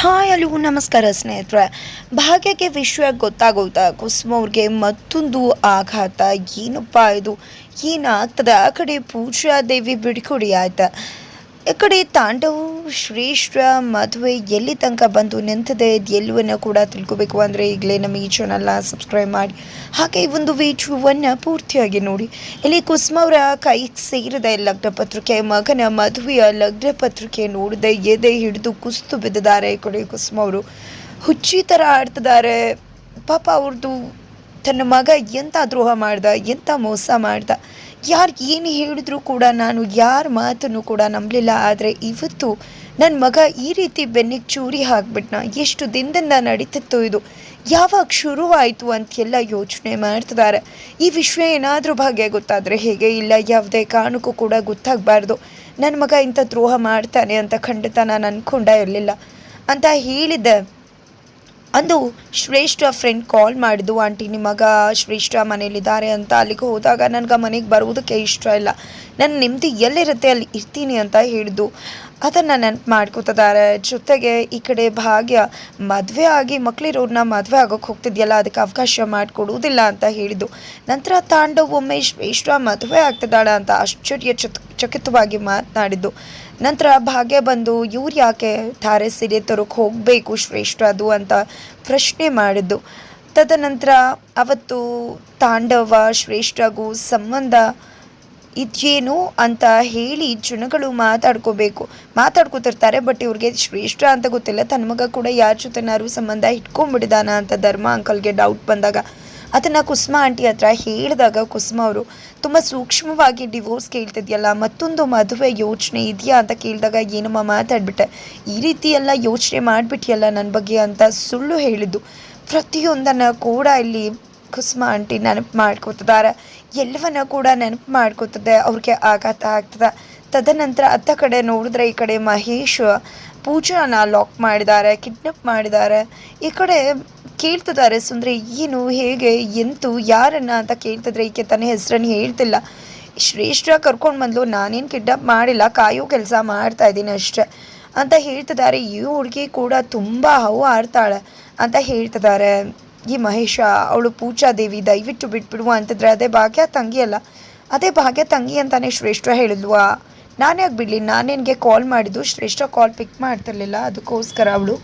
Hi ಅಲ್ಲೂ ನಮಸ್ಕಾರ ಸ್ನೇಹಿತರೆ. ಭಾಗ್ಯಕ್ಕೆ ವಿಷಯ ಗೊತ್ತಾಗೋಯ್ತಾ? ಕುಸುಮ ಅವ್ರಿಗೆ ಮತ್ತೊಂದು ಆಘಾತ. ಏನಪ್ಪ ಇದು? ಏನಾಗ್ತದೆ? ಆ ಕಡೆ ಪೂಜಾ ದೇವಿ ಬಿಡ್ಕೊಡಿ ಆಯ್ತಾ? ಕಡೆ ತಾಂಡವು ಶ್ರೇಷ್ಠ ಮದುವೆ ಎಲ್ಲಿ ತನಕ ಬಂದು ನಿಂತಿದೆ ಎಲ್ಲವನ್ನು ಕೂಡ ತಿಳ್ಕೊಬೇಕು ಅಂದರೆ ಈಗಲೇ ನಮ್ಮ ಈ ಚಾನಲ್ನ ಸಬ್ಸ್ಕ್ರೈಬ್ ಮಾಡಿ. ಹಾಗೆ ಈ ಒಂದು ವಿಡಿಯೋವನ್ನು ಪೂರ್ತಿಯಾಗಿ ನೋಡಿ. ಇಲ್ಲಿ ಕುಸುಮ ಅವರ ಕೈ ಸೇರಿದ ಲಗ್ನ ಪತ್ರಿಕೆ, ಮಗನ ಮದುವೆಯ ಲಗ್ನ ಪತ್ರಿಕೆ ನೋಡಿದೆ. ಎದೆ ಹಿಡಿದು ಕುಸ್ತು ಬಿದ್ದಿದ್ದಾರೆ ಈ ಕಡೆ ಕುಸುಮ ಅವರು. ಹುಚ್ಚಿ ಥರ ಆಡ್ತಿದ್ದಾರೆ. ಪಾಪ ಅವ್ರದ್ದು ತನ್ನ ಮಗ ಎಂಥ ದ್ರೋಹ ಮಾಡ್ದ ಎಂಥ ಮೋಸ ಮಾಡ್ದ ಯಾರು ಏನು ಹೇಳಿದ್ರು ಕೂಡ ನಾನು ಯಾರ ಮಾತನ್ನು ಕೂಡ ನಂಬಲಿಲ್ಲ. ಆದರೆ ಇವತ್ತು ನನ್ನ ಮಗ ಈ ರೀತಿ ಬೆನ್ನಿಗೆ ಚೂರಿ ಹಾಕ್ಬಿಟ್ನ, ಎಷ್ಟು ದಿನದಿಂದ ನಡೀತಿತ್ತು ಇದು, ಯಾವಾಗ ಶುರುವಾಯಿತು ಅಂತೆಲ್ಲ ಯೋಚನೆ ಮಾಡ್ತಿದ್ದಾರೆ ಈ ವಿಷಯ ಏನಾದರೂ ಭಾಗ್ಯ ಗೊತ್ತಾದರೆ ಹೇಗೆ, ಇಲ್ಲ ಯಾವುದೇ ಕಾರಣಕ್ಕೂ ಕೂಡ ಗೊತ್ತಾಗಬಾರ್ದು. ನನ್ನ ಮಗ ಇಂಥ ದ್ರೋಹ ಮಾಡ್ತಾನೆ ಅಂತ ಖಂಡಿತ ನಾನು ಅಂದ್ಕೊಂಡ ಇರಲಿಲ್ಲ. ಅಂತ ಹೇಳಿದ್ದೆ. ಅಂದು ಶ್ರೇಷ್ಠ ಫ್ರೆಂಡ್ ಕಾಲ್ ಮಾಡಿದ್ದು. ಆಂಟಿ ನಿಮಗ ಮಗ ಶ್ರೇಷ್ಠ ಮನೇಲಿದ್ದಾರೆ ಅಂತ ಅಲ್ಲಿಗೆ ಹೋದಾಗ ನನಗೆ ಮನೆಗೆ ಬರುವುದಕ್ಕೆ ಇಷ್ಟ ಇಲ್ಲ. ನನ್ನ ನೆಮ್ಮದಿ ಎಲ್ಲಿರುತ್ತೆ ಅಲ್ಲಿ ಇರ್ತೀನಿ ಅಂತ ಹೇಳಿದ್ದು. ಅದನ್ನು ನೆನಪು ಮಾಡ್ಕೋತಿದ್ದಾರೆ. ಜೊತೆಗೆ ಈ ಕಡೆ ಭಾಗ್ಯ ಮದುವೆ ಆಗಿ ಮಕ್ಕಳಿರೋರನ್ನ ಮದುವೆ ಆಗೋಕ್ಕೆ ಹೋಗ್ತಿದ್ಯಲ್ಲ, ಅದಕ್ಕೆ ಅವಕಾಶ ಮಾಡಿಕೊಡುವುದಿಲ್ಲ ಅಂತ ಹೇಳಿದ್ದು. ನಂತರ ತಾಂಡವ್ ಒಮ್ಮೆ ಶ್ರೇಷ್ಠ ಮದುವೆ ಆಗ್ತಿದ್ದಾಳ ಅಂತ ಆಶ್ಚರ್ಯ ಚಕಿತವಾಗಿ ಮಾತನಾಡಿದ್ದು. ನಂತರ ಭಾಗ್ಯ ಬಂದು, ಇವ್ರು ಯಾಕೆ ಧಾರೆ ಸೀರೆ ತರೋಕೆ ಹೋಗಬೇಕು ಶ್ರೇಷ್ಠ ಅದು? ಅಂತ ಪ್ರಶ್ನೆ ಮಾಡಿದ್ದು. ತದನಂತರ ಅವತ್ತು ತಾಂಡವ, ಶ್ರೇಷ್ಠಗೂ ಸಂಬಂಧ ಇದೇನು ಅಂತ ಹೇಳಿ ಜನಗಳು ಮಾತಾಡ್ಕೋಬೇಕು. ಮಾತಾಡ್ಕೋತಿರ್ತಾರೆ ಬಟ್ ಇವ್ರಿಗೆ ಶ್ರೇಷ್ಠ ಅಂತ ಗೊತ್ತಿಲ್ಲ. ತನ್ನ ಮಗ ಕೂಡ ಯಾರ ಜೊತೆನಾರು ಸಂಬಂಧ ಇಟ್ಕೊಂಡ್ಬಿಟ್ಟಿದಾನ ಅಂತ ಧರ್ಮ ಅಂಕಲ್ಗೆ ಡೌಟ್ ಬಂದಾಗ. ಅದನ್ನು ಕುಸುಮ ಆಂಟಿ ಹತ್ರ ಹೇಳಿದಾಗ ಕುಸುಮ ಅವರು, ತುಂಬ ಸೂಕ್ಷ್ಮವಾಗಿ ಡಿವೋರ್ಸ್ ಕೇಳ್ತಿದ್ಯಲ್ಲ, ಮತ್ತೊಂದು ಮದುವೆ ಯೋಚನೆ ಇದೆಯಾ? ಅಂತ ಕೇಳಿದಾಗ ಏನಮ್ಮ ಮಾತಾಡ್ಬಿಟ್ಟೆ. ಈ ರೀತಿ ಎಲ್ಲ ಯೋಚನೆ ಮಾಡಿಬಿಟ್ಟಿಯಲ್ಲ ನನ್ನ ಬಗ್ಗೆ? ಅಂತ ಸುಳ್ಳು ಹೇಳಿದ್ದು. ಪ್ರತಿಯೊಂದನ್ನು ಕೂಡ ಇಲ್ಲಿ ಕುಸುಮ ಆಂಟಿ ನೆನಪು ಮಾಡ್ಕೋತಿದ್ದಾರೆ. ಎಲ್ಲವನ್ನ ಕೂಡ ನೆನಪು ಮಾಡ್ಕೊತದೆ ಅವ್ರಿಗೆ ಆಘಾತ ಆಗ್ತದೆ. ತದನಂತರ ಅತ್ತ ಕಡೆ ನೋಡಿದ್ರೆ ಈ ಕಡೆ ಮಹೇಶ್ ಪೂಜಾನ ಲಾಕ್ ಮಾಡಿದ್ದಾರೆ ಕಿಡ್ನಪ್ ಮಾಡಿದ್ದಾರೆ. ಈ ಕಡೆ ಕೇಳ್ತಿದ್ದಾರೆ, ಸುಂದ್ರೆ, ಏನು, ಹೇಗೆ, ಎಂತು, ಯಾರನ್ನ ಅಂತ ಕೇಳ್ತಿದ್ರೆ ಈಕೆ ತನ್ನ ಹೆಸರನ್ನು ಹೇಳ್ತಿಲ್ಲ. ಶ್ರೇಷ್ಠ ಕರ್ಕೊಂಡು ಬಂದ್ಲು, ನಾನೇನು ಕಿಡ್ನಪ್ ಮಾಡಿಲ್ಲ, ಕಾಯೋ ಕೆಲಸ ಮಾಡ್ತಾ ಇದ್ದೀನಿ ಅಷ್ಟೇ. ಅಂತ ಹೇಳ್ತಿದ್ದಾರೆ. ಈ ಹುಡುಗಿ ಕೂಡ ತುಂಬ ಹೌ ಆಡ್ತಾಳೆ ಅಂತ ಹೇಳ್ತಿದ್ದಾರೆ. ಈ ಮಹೇಶ, ಅವಳು ಪೂಜಾ ದೇವಿ, ದಯವಿಟ್ಟು ಬಿಟ್ಬಿಡುವ ಅಂತಿದ್ರೆ ಅದೇ ಭಾಗ್ಯ ತಂಗಿ ಅಲ್ಲ. ಅದೇ ಭಾಗ್ಯ ತಂಗಿ ಅಂತಾನೆ ಶ್ರೇಷ್ಠ ಹೇಳಿದ್ವಾ ನಾನು ಯಾಕೆ ಬಿಡಲಿ ನಾನು ನಿನಗೆ ಕಾಲ್ ಮಾಡಿದ್ದು ಶ್ರೇಷ್ಠ ಕಾಲ್ ಪಿಕ್ ಮಾಡ್ತಿರ್ಲಿಲ್ಲ, ಅದಕ್ಕೋಸ್ಕರ ಅವಳು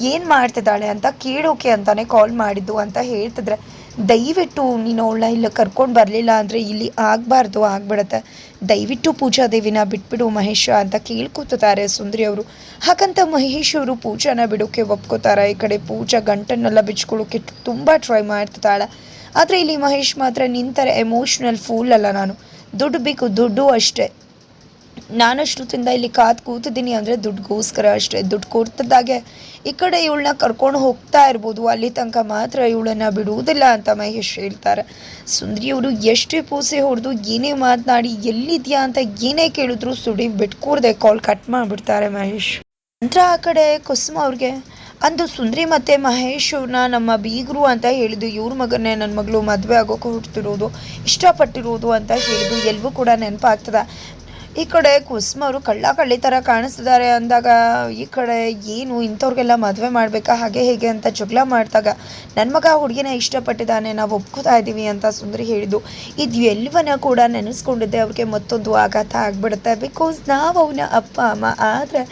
ಏನು ಮಾಡ್ತಿದ್ದಾಳೆ ಅಂತ ಕೇಳೋಕೆ ಅಂತಾನೆ ಕಾಲ್ ಮಾಡಿದ್ದು ಅಂತ ಹೇಳ್ತಿದ್ರೆ, ದಯವಿಟ್ಟು ನೀನು ಅವಳನ್ನ ಇಲ್ಲಿ ಕರ್ಕೊಂಡು ಬರಲಿಲ್ಲ ಅಂದರೆ ಇಲ್ಲಿ ಆಗಬಾರ್ದು, ಆಗ್ಬಿಡತ್ತೆ. ದಯವಿಟ್ಟು ಪೂಜಾ ದೇವಿನ ಬಿಟ್ಬಿಡು ಮಹೇಶ ಅಂತ ಕೇಳ್ಕೊತಾರೆ ಸುಂದರಿ ಅವರು. ಹಾಗಂತ ಮಹೇಶ್ ಅವರು ಪೂಜಾನ ಬಿಡೋಕೆ ಒಪ್ಕೋತಾರೆ. ಈ ಕಡೆ ಪೂಜಾ ಗಂಟನ್ನೆಲ್ಲ ಬಿಚ್ಕೊಳ್ಳೋಕೆ ತುಂಬ ಟ್ರೈ ಮಾಡ್ತಿದ್ದಾಳೆ. ಆದರೆ ಇಲ್ಲಿ ಮಹೇಶ್ ಮಾತ್ರ ನಿಂತಾರೆ. ಎಮೋಷ್ನಲ್ ಫೂಲ್ ಅಲ್ಲ ನಾನು. ದುಡ್ಡು ಬೇಕು, ದುಡ್ಡು ಅಷ್ಟೇ. ನಾನಷ್ಟೊತ್ತಿಂದ ಇಲ್ಲಿ ಕಾದು ಕೂತಿದ್ದೀನಿ ಅಂದರೆ ದುಡ್ಡುಗೋಸ್ಕರ ಅಷ್ಟೇ. ದುಡ್ಡು ಕೊಡ್ತಿದ್ದಾಗೆ. ಈ ಕಡೆ ಇವಳನ್ನ ಕರ್ಕೊಂಡು ಹೋಗ್ತಾ ಇರ್ಬೋದು. ಅಲ್ಲಿ ತನಕ ಮಾತ್ರ ಇವಳನ್ನ ಬಿಡುವುದಿಲ್ಲ ಅಂತ ಮಹೇಶ್ ಹೇಳ್ತಾರೆ. ಸುಂದರಿ ಅವರು ಎಷ್ಟೇ ಪೂಸೆ ಹೊಡೆದು ಏನೇ ಮಾತನಾಡಿ ಎಲ್ಲಿದೆಯಾ ಅಂತ ಏನೇ ಕೇಳಿದ್ರು ಸುಡಿ ಬಿಟ್ಕೊಡ್ದೆ ಕಾಲ್ ಕಟ್ ಮಾಡಿಬಿಡ್ತಾರೆ ಮಹೇಶ್. ನಂತರ ಆ ಕಡೆ ಕುಸುಮ ಅವ್ರಿಗೆ, ಅಂದು ಸುಂದ್ರಿ ಮತ್ತೆ ಮಹೇಶ್ ಅವ್ರನ್ನ ನಮ್ಮ ಬೀಗರು ಅಂತ ಹೇಳಿದ್ದು, ಇವ್ರ ಮಗನೇ ನನ್ನ ಮಗಳು ಮದುವೆ ಆಗೋಕೆ ಹುಡ್ತಿರೋದು, ಇಷ್ಟಪಟ್ಟಿರೋದು ಅಂತ ಹೇಳಿದ್ದು ಎಲ್ಲವೂ ಕೂಡ ನೆನಪಾಗ್ತದೆ. ಈ ಕಡೆ ಕುಸುಮ ಅವರು ಕಳ್ಳ ಕಳ್ಳಿ ಥರ ಕಾಣಿಸ್ತಿದ್ದಾರೆ ಅಂದಾಗ ಈ ಕಡೆ ಏನು ಇಂಥವ್ರಿಗೆಲ್ಲ ಮದುವೆ ಮಾಡಬೇಕಾ, ಹಾಗೆ ಹೇಗೆ ಅಂತ ಜಗಳ ಮಾಡಿದಾಗ ನನ್ನ ಮಗ ಹುಡುಗಿನ ಇಷ್ಟಪಟ್ಟಿದ್ದಾನೆ, ನಾವು ಒಪ್ಕೋತಾ ಇದ್ದೀವಿ ಅಂತ ಸುಂದರಿ ಹೇಳಿದ್ದು. ಇದು ಎಲ್ಲವನ್ನ ಕೂಡ ನೆನೆಸ್ಕೊಂಡಿದ್ದೆ, ಅವ್ರಿಗೆ ಮತ್ತೊಂದು ಆಘಾತ ಆಗಿಬಿಡುತ್ತೆ. ಬಿಕಾಸ್ ನಾವು ಅವನ ಅಪ್ಪ, ಅಮ್ಮ, ಆದರೆ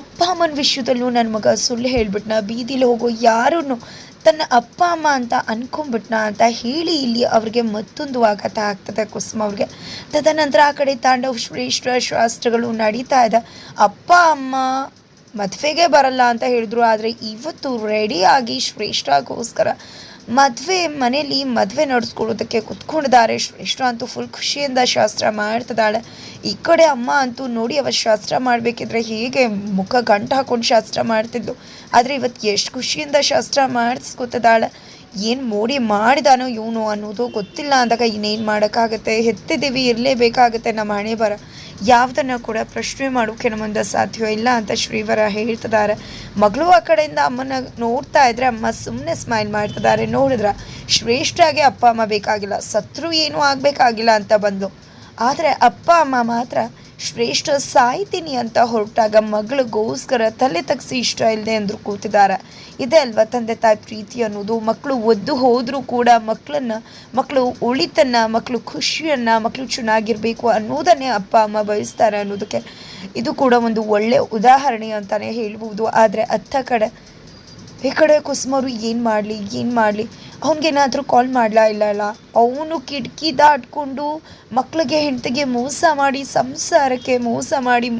ಅಪ್ಪ ಅಮ್ಮನ ವಿಷಯದಲ್ಲೂ ನನ್ನ ಮಗ ಸುಳ್ಳು ಹೇಳ್ಬಿಟ್ನ, ಬೀದಿಲಿ ಹೋಗೋ ಯಾರನ್ನು ತನ್ನ ಅಪ್ಪ, ಅಮ್ಮ ಅಂತ ಅನ್ಕೊಂಡ್ಬಿಟ್ನ ಅಂತ ಹೇಳಿ ಇಲ್ಲಿ ಅವ್ರಿಗೆ ಮತ್ತೊಂದು ಆಘಾತ ಆಗ್ತದೆ ಕುಸುಮ ಅವ್ರಿಗೆ. ತದನಂತರ ಆ ಕಡೆ ತಾಂಡವ ಶ್ರೇಷ್ಠ ಶಾಸ್ತ್ರಗಳು ನಡೀತಾ ಇದೆ. ಅಪ್ಪ, ಅಮ್ಮ ಮದುವೆಗೆ ಬರಲ್ಲ ಅಂತ ಹೇಳಿದ್ರು, ಆದರೆ ಇವತ್ತು ರೆಡಿಯಾಗಿ ಶ್ರೇಷ್ಠಗೋಸ್ಕರ ಮದುವೆ ಮನೇಲಿ ಮದುವೆ ನಡೆಸ್ಕೊಳ್ಳೋದಕ್ಕೆ ಕುತ್ಕೊಂಡಿದ್ದಾರೆ. ಎಷ್ಟು ಅಂತೂ ಫುಲ್ ಖುಷಿಯಿಂದ ಶಾಸ್ತ್ರ ಮಾಡ್ತಿದ್ದಾಳೆ. ಈ ಕಡೆ ಅಮ್ಮ ಅಂತೂ ನೋಡಿ ಅವ ಶಾಸ್ತ್ರ ಮಾಡಬೇಕಿದ್ರೆ ಹೇಗೆ ಮುಖ ಗಂಟು ಹಾಕೊಂಡು ಶಾಸ್ತ್ರ ಮಾಡ್ತಿದ್ಲು. ಆದರೆ ಇವತ್ತು ಎಷ್ಟು ಖುಷಿಯಿಂದ ಶಾಸ್ತ್ರ ಮಾಡಿಸ್ಕೊತಿದ್ದಾಳೆ. ಏನು ಮೋಡಿ ಮಾಡಿದಾನೋ ಇವನು ಅನ್ನೋದು ಗೊತ್ತಿಲ್ಲ ಅಂದಾಗ ಇನ್ನೇನು ಮಾಡೋಕ್ಕಾಗತ್ತೆ? ಹೆತ್ತಿದ್ದೀವಿ ಇರಲೇಬೇಕಾಗತ್ತೆ ನಮ್ಮ ಹಣೆ ಬರ ಯಾವುದನ್ನು ಕೂಡ ಪ್ರಶ್ನೆ ಮಾಡೋಕ್ಕೆ ನಮ್ಮಿಂದ ಸಾಧ್ಯ ಇಲ್ಲ ಅಂತ ಶ್ರೀವರ ಹೇಳ್ತಿದ್ದಾರೆ. ಮಗಳು ಆ ಕಡೆಯಿಂದ ಅಮ್ಮನ ನೋಡ್ತಾ ಇದ್ರೆ ಅಮ್ಮ ಸುಮ್ಮನೆ ಸ್ಮೈಲ್ ಮಾಡ್ತಿದ್ದಾರೆ. ನೋಡಿದ್ರ ಶ್ರೇಷ್ಠಾಗಿ ಅಪ್ಪ ಅಮ್ಮ ಬೇಕಾಗಿಲ್ಲ, ಸತ್ರು ಏನೂ ಆಗಬೇಕಾಗಿಲ್ಲ ಅಂತ ಬಂದು. ಆದರೆ ಅಪ್ಪ ಅಮ್ಮ ಮಾತ್ರ ಶ್ರೇಷ್ಠ ಸಾಯ್ತೀನಿ ಅಂತ ಹೊರಟಾಗ ಮಗಳಿಗೋಸ್ಕರ ತಲೆ ತಗ್ಸಿ ಇಷ್ಟ ಇಲ್ಲದೆ ಅಂದ್ರು ಕೂತಿದ್ದಾರೆ. ಇದೇ ಅಲ್ವಾ ತಂದೆ ತಾಯಿ ಪ್ರೀತಿ ಅನ್ನೋದು? ಮಕ್ಕಳು ಒದ್ದು ಹೋದರೂ ಕೂಡ ಮಕ್ಕಳನ್ನ ಮಕ್ಕಳು ಉಳಿತನ್ನ ಮಕ್ಕಳು ಖುಷಿಯನ್ನ ಮಕ್ಕಳು ಚೆನ್ನಾಗಿರಬೇಕು ಅನ್ನೋದನ್ನೇ ಅಪ್ಪ, ಅಮ್ಮ ಬಯಸ್ತಾರೆ ಅನ್ನೋದಕ್ಕೆ ಇದು ಕೂಡ ಒಂದು ಒಳ್ಳೆ ಉದಾಹರಣೆ ಅಂತಾನೆ ಹೇಳ್ಬೋದು. ಆದರೆ ಅತ್ತ ಕಡೆ ಈ ಕಡೆ ಕುಸುಮರು ಏನು ಮಾಡಲಿ ಏನು ಮಾಡಲಿ? ಅವನಿಗೇನಾದರೂ ಕಾಲ್ ಮಾಡಲಾ ಇಲ್ಲ ಅಲ್ಲ? ಅವನು ಕಿಟಕಿ ದಾಟ್ಕೊಂಡು ಮಕ್ಕಳಿಗೆ ಹೆಂಡತಿಗೆ ಮೋಸ ಮಾಡಿ, ಸಂಸಾರಕ್ಕೆ ಮೋಸ ಮಾಡಿ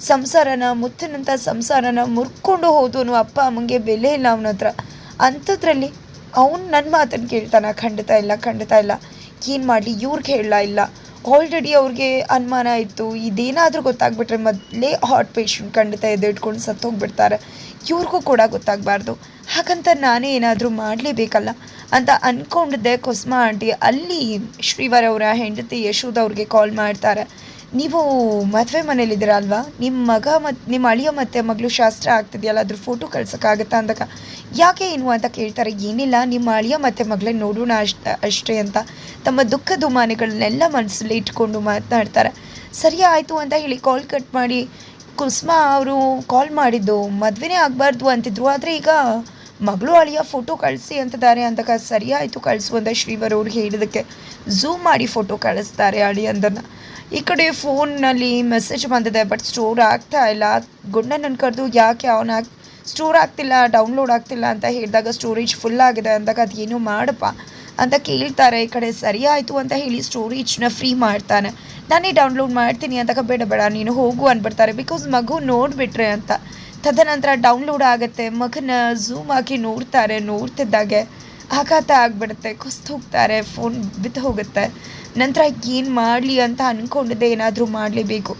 ಸಂಸಾರನ ಮುತ್ತಿನಂಥ ಸಂಸಾರನ ಮುರ್ಕೊಂಡು ಹೋದವನು ಅಪ್ಪ, ಅಮ್ಮಂಗೆ ಬೆಲೆ ಇಲ್ಲ ಅವನ ಹತ್ರ ಅಂಥದ್ರಲ್ಲಿ ಅವನು ನನ್ನ ಮಾತನ್ನು ಕೇಳ್ತಾನೆ, ಖಂಡಿತ ಇಲ್ಲ ಖಂಡಿತ ಇಲ್ಲ. ಏನು ಮಾಡಲಿ, ಇವ್ರಿಗೆ ಹೇಳಲ್ಲ ಇಲ್ಲ. ಆಲ್ರೆಡಿ ಅವ್ರಿಗೆ ಅನುಮಾನ ಇತ್ತು, ಇದೇನಾದರೂ ಗೊತ್ತಾಗ್ಬಿಟ್ರೆ ಮೊದಲೇ ಹಾರ್ಟ್ ಪೇಷಂಟ್ ಖಂಡಿತ ಸತ್ತು ಸತ್ತೋಗ್ಬಿಡ್ತಾರೆ. ಇವ್ರಿಗೂ ಕೂಡ ಗೊತ್ತಾಗಬಾರ್ದು. ಹಾಗಂತ ನಾನೇ ಏನಾದರೂ ಮಾಡಲೇಬೇಕಲ್ಲ? ಅಂತ ಅಂದ್ಕೊಂಡಿದ್ದೆ ಕುಸ್ಮಾ ಆಂಟಿ. ಅಲ್ಲಿ ಶ್ರೀವರ್ ಅವರ ಹೆಂಡತಿ ಯಶೋಧ ಅವ್ರಿಗೆ ಕಾಲ್ ಮಾಡ್ತಾರೆ. ನೀವು ಮದುವೆ ಮನೇಲಿದ್ದೀರಾ ಅಲ್ವಾ? ನಿಮ್ಮ ಮಗ ಮತ್ತು ನಿಮ್ಮ ಅಳಿಯ ಮತ್ತು ಮಗಳು ಶಾಸ್ತ್ರ ಆಗ್ತಿದೆಯಲ್ಲ, ಅದ್ರ ಫೋಟೋ ಕಳ್ಸೋಕ್ಕಾಗತ್ತಾ ಅಂದಾಗ ಯಾಕೆ ಏನು ಅಂತ ಕೇಳ್ತಾರೆ? ಏನಿಲ್ಲ, ನಿಮ್ಮ ಅಳಿಯ ಮತ್ತು ಮಗಳೇ ನೋಡೋಣ ಅಷ್ಟ, ಅಷ್ಟೇ ಅಂತ ತಮ್ಮ ದುಃಖ ದುಮಾನೆಗಳನ್ನೆಲ್ಲ ಮನಸ್ಸಲ್ಲಿ ಇಟ್ಕೊಂಡು ಮಾತನಾಡ್ತಾರೆ. ಸರಿ ಆಯಿತು ಅಂತ ಹೇಳಿ ಕಾಲ್ ಕಟ್ ಮಾಡಿ ಕುಸ್ಮಾ ಅವರು ಕಾಲ್ ಮಾಡಿದ್ದು ಮದುವೆನೇ ಆಗಬಾರ್ದು ಅಂತಿದ್ರು. ಆದರೆ ಈಗ ಮಗಳು ಅಳಿಯ ಫೋಟೋ ಕಳಿಸಿ ಅಂತಿದ್ದಾರೆ ಅಂದಾಗ ಸರಿ ಆಯಿತು ಕಳಿಸು ಅಂತ ಶ್ರೀವರ್ ಅವ್ರು ಹೇಳಿದಕ್ಕೆ. ಝೂಮ್ ಮಾಡಿ ಫೋಟೋ ಕಳಿಸ್ತಾರೆ ಅಳಿ ಅಂದನ್ನು. ಈ ಕಡೆ ಫೋನ್ನಲ್ಲಿ ಮೆಸೇಜ್ ಬಂದಿದೆ ಬಟ್ ಸ್ಟೋರ್ ಆಗ್ತಾ ಇಲ್ಲ. ಗುಂಡನನ್ನು ಕರೆದು ಯಾಕೆ ಅವನ ಸ್ಟೋರ್ ಆಗ್ತಿಲ್ಲ ಡೌನ್ಲೋಡ್ ಆಗ್ತಿಲ್ಲ ಅಂತ ಹೇಳಿದಾಗ ಸ್ಟೋರೇಜ್ ಫುಲ್ ಆಗಿದೆ ಅಂದಾಗ ಅದೇನು ಮಾಡಪ್ಪ ಅಂತ ಕೇಳ್ತಾರೆ. ಈ ಕಡೆ ಸರಿ ಅಂತ ಹೇಳಿ ಸ್ಟೋರೇಜ್ನ ಫ್ರೀ ಮಾಡ್ತಾನೆ. ನಾನೇ ಡೌನ್ಲೋಡ್ ಮಾಡ್ತೀನಿ ಅಂದಾಗ ಬೇಡ ಬೇಡ ನೀನು ಹೋಗು ಅಂದ್ಬಿಡ್ತಾರೆ. ಬಿಕಾಸ್ ಮಗು ನೋಡಿಬಿಟ್ರೆ ಅಂತ. ತದನಂತರ ಡೌನ್ಲೋಡ್ ಆಗುತ್ತೆ. ಮಗನ ಝೂಮ್ ಹಾಕಿ ನೋಡ್ತಾರೆ, ನೋಡ್ತಿದ್ದಾಗೆ ಆಘಾತ ಆಗಿಬಿಡುತ್ತೆ. ಕುಸ್ತು ಹೋಗ್ತಾರೆ ಫೋನ್ ಬಿದ್ದು ಹೋಗುತ್ತೆ. ನಂತರ ಏನು ಮಾಡಲಿ ಅಂತ ಅಂದ್ಕೊಂಡಿದ್ದೆ ಏನಾದರೂ ಮಾಡಲೇಬೇಕು.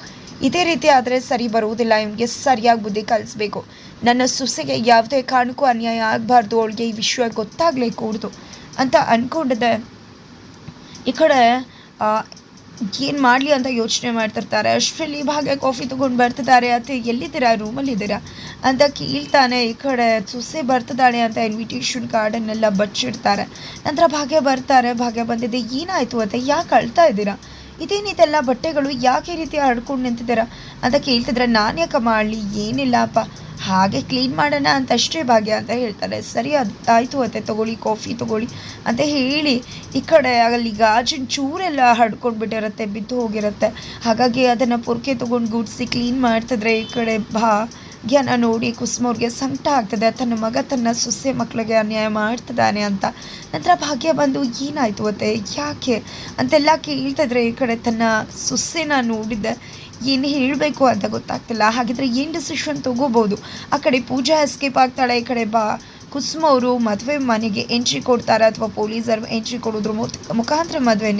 ಇದೇ ರೀತಿ ಆದರೆ ಸರಿ ಬರುವುದಿಲ್ಲ. ಇವನಿಗೆ ಸರಿಯಾಗಿ ಬುದ್ಧಿ ಕಲಿಸ್ಬೇಕು. ನನ್ನ ಸೊಸೆಗೆ ಯಾವುದೇ ಕಾರಣಕ್ಕೂ ಅನ್ಯಾಯ ಆಗಬಾರ್ದು. ಅವಳಿಗೆ ಈ ವಿಷಯ ಗೊತ್ತಾಗಲೇ ಕೂಡ್ದು ಅಂತ ಅಂದ್ಕೊಂಡಿದ್ದೆ ಈ ಕಡೆ ಏನು ಮಾಡಲಿ ಅಂತ ಯೋಚನೆ ಮಾಡ್ತಿರ್ತಾರೆ. ಅಷ್ಟರಲ್ಲಿ ಭಾಗ್ಯ ಕಾಫಿ ತೊಗೊಂಡು ಬರ್ತಿದ್ದಾರೆ. ಅತ್ತೆ, ಎಲ್ಲಿದ್ದೀರಾ? ರೂಮಲ್ಲಿದ್ದೀರಾ ಅಂತ ಕೇಳ್ತಾನೆ ಈ ಕಡೆ ಸೊಸೆ ಬರ್ತಿದ್ದಾಳೆ ಅಂತ ಇನ್ವಿಟೇಷನ್ ಕಾರ್ಡನ್ನೆಲ್ಲ ಬಚ್ಚಿಡ್ತಾರೆ. ನಂತರ ಭಾಗ್ಯ ಬರ್ತಾರೆ. ಭಾಗ್ಯ ಬಂದಿದೆ, ಏನಾಯಿತು ಅಂತ ಯಾಕೆ ಅಳ್ತಾ ಇದ್ದೀರಾ? ಇದೇನಿದೆಲ್ಲ? ಬಟ್ಟೆಗಳು ಯಾಕೆ ರೀತಿ ಹಡ್ಕೊಂಡು ನಿಂತಿದ್ದೀರಾ? ಅಂತ ಕೇಳ್ತಿದ್ರೆ ನಾನು ಯಾಕೆ ಮಾಡಲಿ ಏನಿಲ್ಲಪ್ಪ ಹಾಗೆ ಕ್ಲೀನ್ ಮಾಡೋಣ ಅಂತ ಅಷ್ಟೇ ಭಾಗ್ಯ ಅಂತ ಹೇಳ್ತಾರೆ. ಸರಿ, ಅದು ಆಯಿತು ಅತ್ತೆ, ತೊಗೊಳ್ಳಿ ಕಾಫಿ ತೊಗೊಳ್ಳಿ ಅಂತ ಹೇಳಿ ಈ ಕಡೆ ಅಲ್ಲಿ ಗಾಜಿನ ಚೂರೆಲ್ಲ ಹಡ್ಕೊಂಡ್ಬಿಟ್ಟಿರುತ್ತೆ ಬಿದ್ದು ಹೋಗಿರುತ್ತೆ. ಹಾಗಾಗಿ ಅದನ್ನು ಪೊರ್ಕೆ ತೊಗೊಂಡು ಗುಡಿಸಿ ಕ್ಲೀನ್ ಮಾಡ್ತಿದ್ರೆ ಈ ಕಡೆ ಭಾಗ್ಯನ ನೋಡಿ ಕುಸುಮವ್ರಿಗೆ ಸಂಕಟ ಆಗ್ತದೆ. ತನ್ನ ಮಗ ತನ್ನ ಸೊಸೆ ಮಕ್ಕಳಿಗೆ ಅನ್ಯಾಯ ಮಾಡ್ತಿದ್ದಾನೆ ಅಂತ. ನಂತರ ಭಾಗ್ಯ ಬಂದು ಏನಾಯಿತು ಅತ್ತೆ ಯಾಕೆ? ಅಂತೆಲ್ಲ ಕೇಳ್ತಿದ್ರೆ ಈ ಕಡೆ ತನ್ನ ಸೊಸೆನ ನೋಡಿದ್ದೆ ಏನು ಹೇಳಬೇಕು ಅಂತ ಗೊತ್ತಾಗ್ತಿಲ್ಲ. ಹಾಗಿದ್ರೆ ಏನು ಡಿಸಿಷನ್ ತಗೋಬೋದು ಆ ಕಡೆ ಪೂಜಾ ಎಸ್ಕೇಪ್ ಆಗ್ತಾಳೆ. ಈ ಕಡೆ ಬಾ. ಕುಸುಮ ಅವರು ಮದುವೆ ಮನೆಗೆ ಎಂಟ್ರಿ ಕೊಡ್ತಾರೆ? ಅಥವಾ ಪೊಲೀಸರು ಎಂಟ್ರಿ ಕೊಡೋದ್ರ ಮುಖಾಂತರ ಮದುವೆ